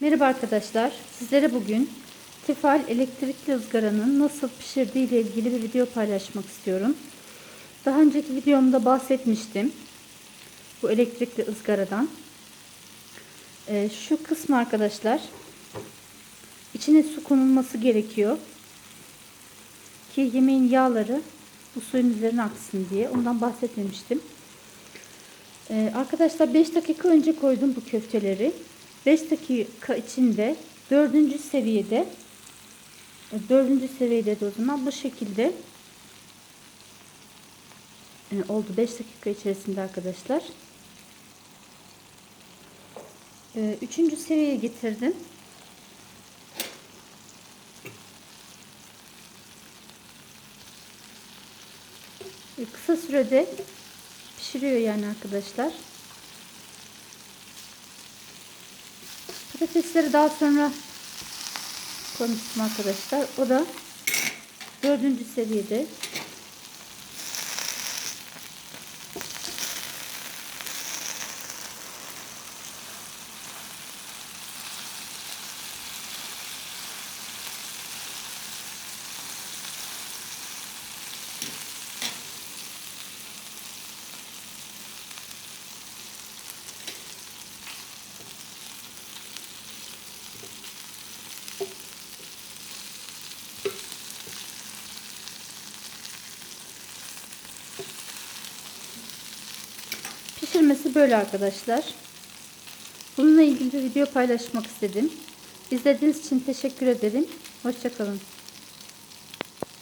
Merhaba arkadaşlar. Sizlere bugün Tefal elektrikli ızgaranın nasıl pişirdiği ile ilgili bir video paylaşmak istiyorum. Daha önceki videomda bahsetmiştim. Bu elektrikli ızgaradan. Ee, şu kısmı arkadaşlar içine su konulması gerekiyor. Ki yemeğin yağları bu suyun üzerine aksın diye. Ondan bahsetmemiştim. Ee, arkadaşlar 5 dakika önce koydum bu köfteleri. 5 dakika içinde 4. seviyede 4. seviyede de o zaman bu şekilde e, oldu 5 dakika içerisinde arkadaşlar. 3. seviyeye getirdim. E, Kısa sürede pişiriyor yani arkadaşlar. Patatesleri daha sonra koymuştum arkadaşlar. O da dördüncü seviyede. Pişirmesi böyle arkadaşlar. Bununla ilgili bir video paylaşmak istedim. İzlediğiniz için teşekkür ederim. Hoşçakalın.